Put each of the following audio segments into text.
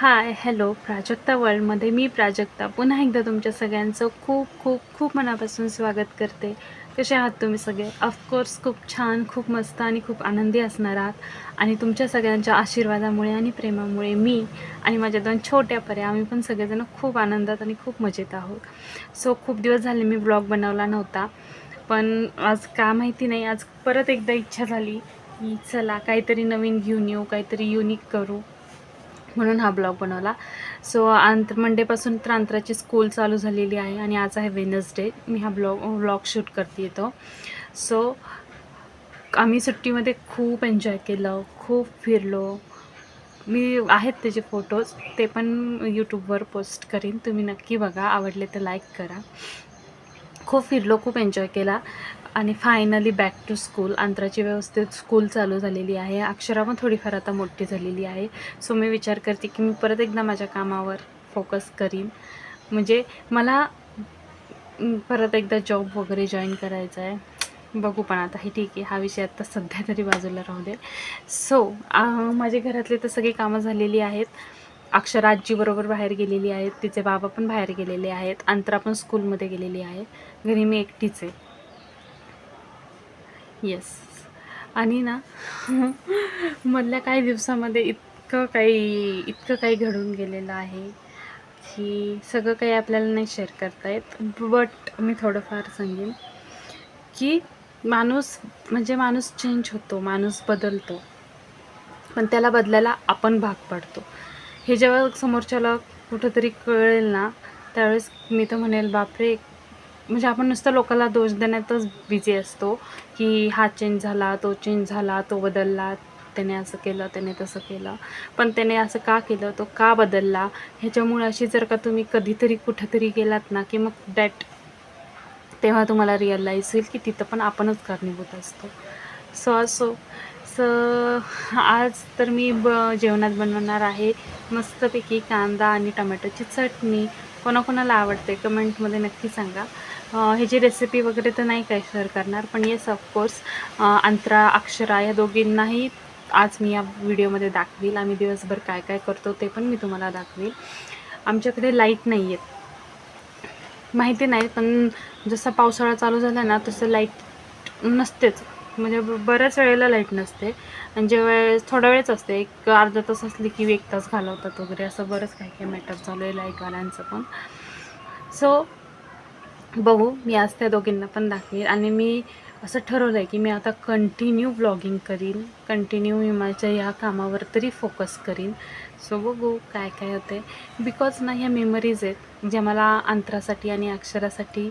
हाय hello Prajakta वर्ल्डमध्ये मी प्राजक्ता. पुन्हा एकदा तुमच्या सगळ्यांचं खूप खूप खूप मनापासून स्वागत करते. कसे आहात तुम्ही सगळे? ऑफकोर्स खूप छान खूप मस्त आणि खूप आनंदी असणार आहात. आणि तुमच्या सगळ्यांच्या आशीर्वादामुळे आणि प्रेमामुळे मी आणि माझ्या दोन छोट्या पर्या आम्ही पण सगळेजण खूप आनंदात आणि खूप मजेत आहोत. सो खूप दिवस झाले मी ब्लॉग बनवला नव्हता. पण आज का माहिती नाही आज परत एकदा इच्छा झाली की चला काहीतरी नवीन घेऊन येऊ काहीतरी युनिक करू. म्हणून हा ब्लॉग बनवला. सो आंत मंडेपासून तर अंतराची स्कूल चालू झालेली आहे आणि आज आहे वेनसडे मी हा ब्लॉग ब्लॉग शूट करते येतो सो आम्ही सुट्टीमध्ये खूप एन्जॉय केलं खूप फिरलो. मी आहेत त्याचे फोटोज ते पण यूट्यूबवर पोस्ट करीन. तुम्ही नक्की बघा आवडले तर लाईक करा. खूप फिरलो खूप एन्जॉय केला. आणि फायनली बॅक टू स्कूल अंतराची व्यवस्थित स्कूल चालू झालेली आहे. अक्षरा पण थोडीफार आता मोठी झालेली आहे. सो मी विचार करते की मी परत एकदा माझ्या कामावर फोकस करीन. म्हणजे मला परत एकदा जॉब वगैरे जॉईन करायचा आहे. बघू पण आता. हे ठीक आहे. हा विषय आता सध्या तरी बाजूला राहू दे. सो माझ्या घरातले तर सगळी कामं झालेली आहेत. अक्षरा आजीबरोबर बाहेर गेलेली आहेत. तिचे बाबा पण बाहेर गेलेले आहेत. अंतरा पण स्कूलमध्ये गेलेली आहे. घरी मी एकटीच आहे. येस आणि ना मधल्या काही दिवसामध्ये इतकं काही इतकं काही घडून गेलेलं आहे की सगळं काही आपल्याला नाही शेअर करता येत बट मी थोडंफार सांगेन की माणूस म्हणजे माणूस चेंज होतो माणूस बदलतो. पण त्याला बदलायला आपण भाग पडतो. हे जेव्हा समोरच्याला कुठंतरी कळेल ना त्यावेळेस मी तर म्हणेल बापरे म्हणजे आपण नुसतं लोकांना दोष देण्यातच बिझी असतो की हा चेंज झाला तो चेंज झाला तो बदलला त्याने असं केलं त्याने तसं केलं. पण त्याने असं का केलं तो का बदलला? ह्याच्यामुळे अशी जर का तुम्ही कधीतरी कुठंतरी गेलात ना की मग दॅट तेव्हा तुम्हाला रिअलाईज होईल की तिथं पण आपणच कारणीभूत असतो. सो असो स आज तर मी ब जेवणात बनवणार आहे. मस्तपैकी कांदा आणि टमॅटोची चटणी. कोणाकोणाला आवडते कमेंटमध्ये नक्की सांगा. ह्याची रेसिपी वगैरे तर नाही काय शेअर करणार पण येस ऑफकोर्स अंतरा अक्षरा या दोघींनाही आज मी या व्हिडिओमध्ये दाखवील. आम्ही दिवसभर काय काय करतो ते पण मी तुम्हाला दाखवील. आमच्याकडे लाइट नाही आहेत माहिती नाही पण जसा पावसाळा चालू झाला ना तसं लाइट नसतेच. म्हणजे ब- बऱ्याच वेळेला लाइट नसते. आणि जेव्हा थोडा वेळच असते. एक अर्धा तास असली की एक तास घालवतात वगैरे. असं बरंच काही काही मॅटर चालू आहे लाईटवाल्यांचं पण. सो बघू. मी आज त्या दोघींना पण दाखवेल आणि मी असं ठरवलं आहे की मी आता कंटिन्यू ब्लॉगिंग करीन. कंटिन्यू मी माझ्या या कामावर तरी फोकस करीन. सो बघू काय काय होते बिकॉज ना ह्या मेमरीज आहेत ज्या मला अंतरासाठी आणि अक्षरासाठी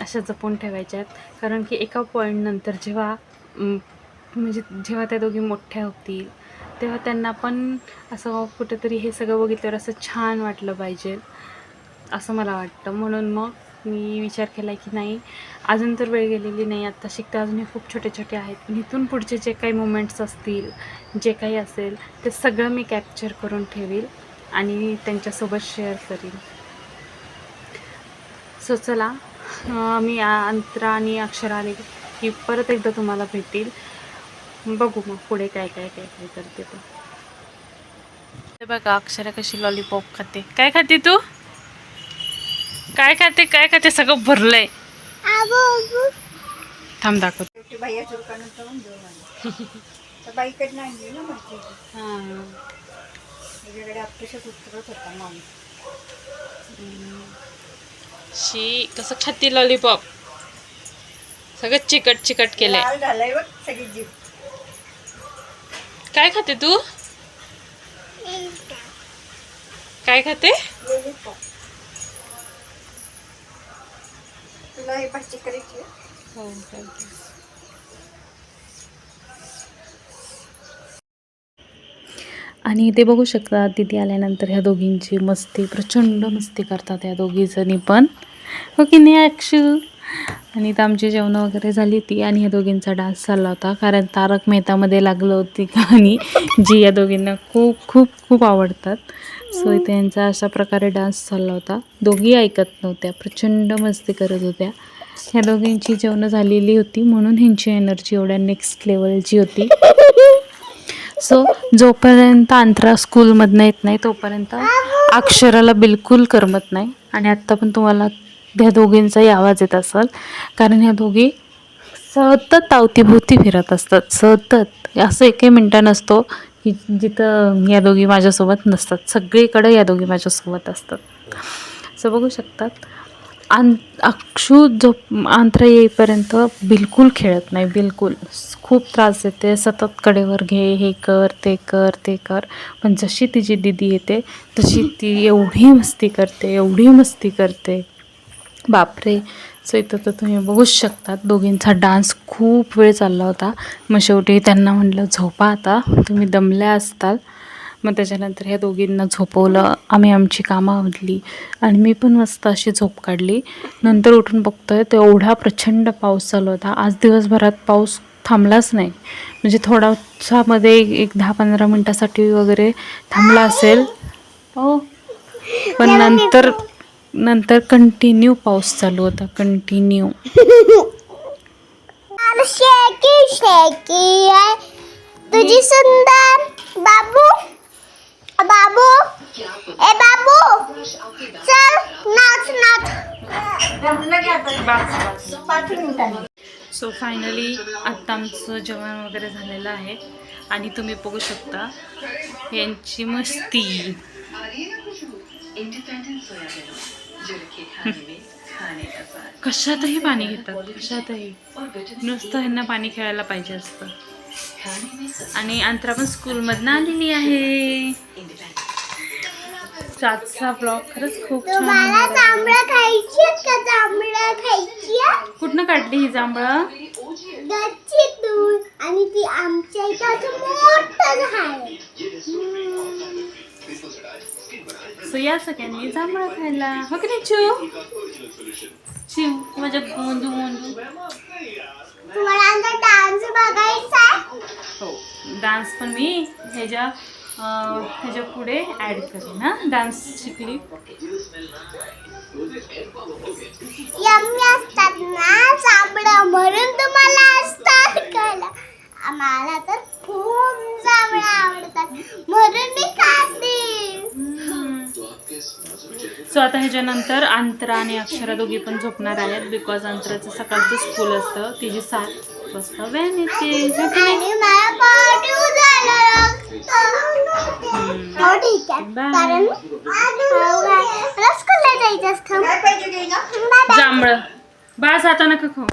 अशा जपून ठेवायच्या आहेत कारण की एका पॉईंटनंतर जेव्हा म्हणजे जेव्हा त्या दोघी मोठ्या होतील तेव्हा त्यांना पण असं कुठेतरी हे सगळं बघितल्यावर असं छान वाटलं पाहिजे असं मला वाटतं. म्हणून मग मी विचार केला की नाही अजून तर वेळ गेलेली नाही आत्ता शिकता अजून हे खूप छोटे छोटे आहेत. पण इथून पुढचे जे काही मुमेंट्स असतील जे काही असेल ते सगळं मी कॅप्चर करून ठेवील आणि त्यांच्यासोबत शेअर करीन. सो चला मी अंतरा आणि अक्षरा की परत एकदा तुम्हाला भेटेल बघू मग पुढे काय काय काय काय करते ते. बघा अक्षरा कशी लॉलीपॉप खाते. काय खाते तू? काय खाते काय खाते? सगळं भरलंय. थांब दाखव बाईकडनं आणली ना उतरत होता माणूस. शी कसं खाते लॉलीपॉप सगळं चिकट चिकट केलंय. लाल झालाय बघ सगळी जीभ. काय खाते तू? काय खाते. तुला हे करायची आहे? हो आणि इथे बघू शकता तिथे आल्यानंतर ह्या दोघींची मस्ती प्रचंड मस्ती करतात या दोघीजणी पण. हो की नाही अक्षू? आणि तर आमची जेवणं वगैरे झाली ती आणि या दोघींचा डान्स चालला होता. कारण तारक मेहतामध्ये लागलं होती गाणी जी या दोघींना खूप खूप खूप आवडतात. सो इथे यांचा अशा प्रकारे डान्स चालला होता. दोघी ऐकत नव्हत्या प्रचंड मस्ती करत होत्या. ह्या दोघींची जेवणं झालेली होती म्हणून ह्यांची एनर्जी एवढ्या नेक्स्ट लेवलची होती. सो जोपर्यंत अंतरा स्कूलमधनं येत नाही तोपर्यंत अक्षराला बिलकुल करमत नाही. आणि आत्ता पण तुम्हाला ह्या दोघींचाही आवाज येत असेल. कारण ह्या दोघी सतत अवतीभोवती फिरत असतात. सतत. असं एकही मिनटं नसतो की जिथं या दोघी माझ्यासोबत नसतात. सगळीकडे या दोघी माझ्यासोबत असतात. असं बघू शकतात. आं अक्षू जो आंत्र येईपर्यंत बिलकुल खेळत नाही. बिलकुल. खूप त्रास देते. सतत कडेवर घे हे कर ते कर ते कर. पण जशी तिची दिदी येते तशी ती एवढी मस्ती करते एवढी मस्ती करते. बापरे. सो इथं तर तुम्ही बघूच शकतात. दोघींचा डान्स खूप वेळ चालला होता. मग शेवटी त्यांना म्हटलं झोपा आता. तुम्ही दमल्या असताल. मग त्याच्यानंतर ह्या दोघींना झोपवलं. आम्ही आमची कामं आवडली आणि मी पण मस्त अशी झोप काढली. नंतर उठून बघतोय तर एवढा प्रचंड पाऊस चालू होता. आज दिवसभरात पाऊस थांबलाच नाही. म्हणजे थोडासामध्ये एक दहा पंधरा मिनटासाठी वगैरे थांबला असेल. हो. पण नंतर नंतर कंटिन्यू पाऊस चालू होता. कंटिन्यू शेकी शेकी आहे. तुझी सुंदर बाबू. बाबू. ए बाबू. चल नाच नाच. सो फायनली आत्ता आमचं जेवण वगैरे झालेलं आहे. आणि तुम्ही बघू शकता यांची मस्ती. कशातही पाणी घेतात कशातही. नुसतं ह्यांना पाणी खेळायला पाहिजे असतं. आणि अंतरा पण स्कूलमधनं आलेली आहे. आजचा ब्लॉग खरंच खूप छान? कुठनं काढली ही जांभळं? आणि ती आमच्या इथं मोठं आहे. सो या सगळ्यांनी जांभळं खायला. हो की नाही चिव चिव माझ्या गोंदू गोंदू तुम्हाला आमचा डान्स बघायचा हो डान्स पण मी ह्याच्या ह्याच्या पुढे ॲड करेन ना डान्स शिकली यम्मी असतात ना जांभळं म्हणून तुम्हाला असतात खायला. आम्हाला तर खूप जांभळं आवडतात. म्हणून मी खाते. सो आता ह्याच्यानंतर अंतरा आणि अक्षरा दोघी पण झोपणार आहेत बिकॉज अंतराचं सकाळचं स्कूल असतं. तिची सात वाजता व्हॅन येते मला मला. जांभळं. बास आता नका खाऊ.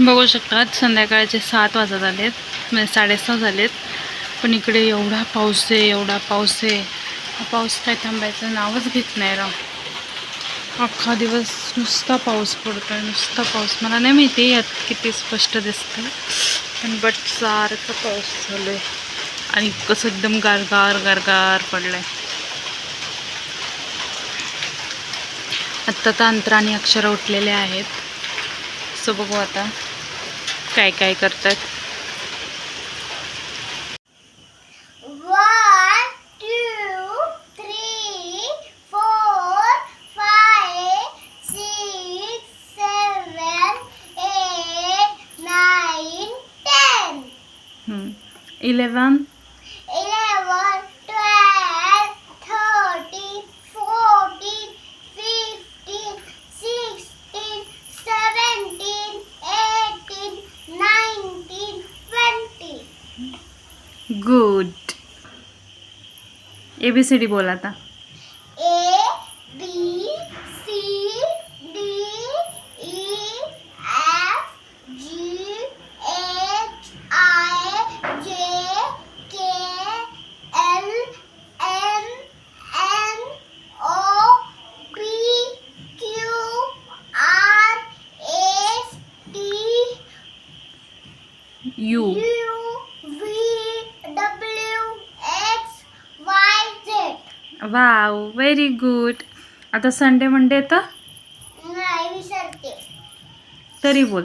बघू शकतात. संध्याकाळचे सात वाजत आलेत. म्हणजे साडेसहा झालेत. पण इकडे एवढा पाऊस आहे एवढा पाऊस आहे. हा पाऊस काय थांबायचं नावच घेत नाही राव. अख्खा दिवस नुसता पाऊस पडतो आहे नुसता पाऊस. मला नाही माहिती यात किती स्पष्ट दिसतं पण बट सारखं पाऊस झालो आहे आणि कसं एकदम गारगार गारगार पडलं आहे आत्ता तर अंतर आणि उठलेले आहेत. सो बघू आता. काय काय करतात? One, good A B C D बोल आता व्हेरी गुड आता संडे मंडे येतं? तरी बोल.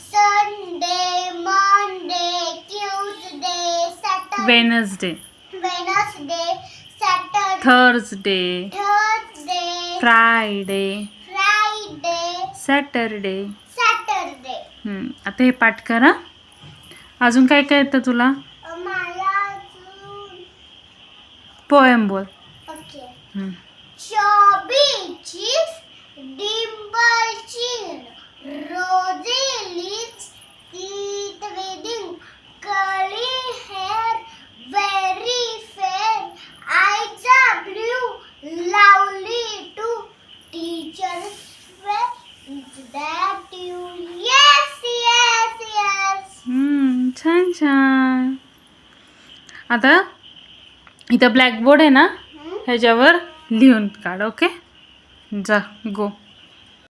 Sunday Monday Tuesday Wednesday Wednesday Saturday Thursday Thursday Friday Friday Saturday Saturday आता हे पाठ करा. अजून काय काय येतं तुला? पोएम बोल. चॉबीस चीज डिंबर cheese curly hair very said I blue lovely to teachers way is that you. Yes E S E छान छान. आता इथं ब्लॅकबोर्ड आहे ना ह्याच्यावर लिहून काढ ओके? जा गो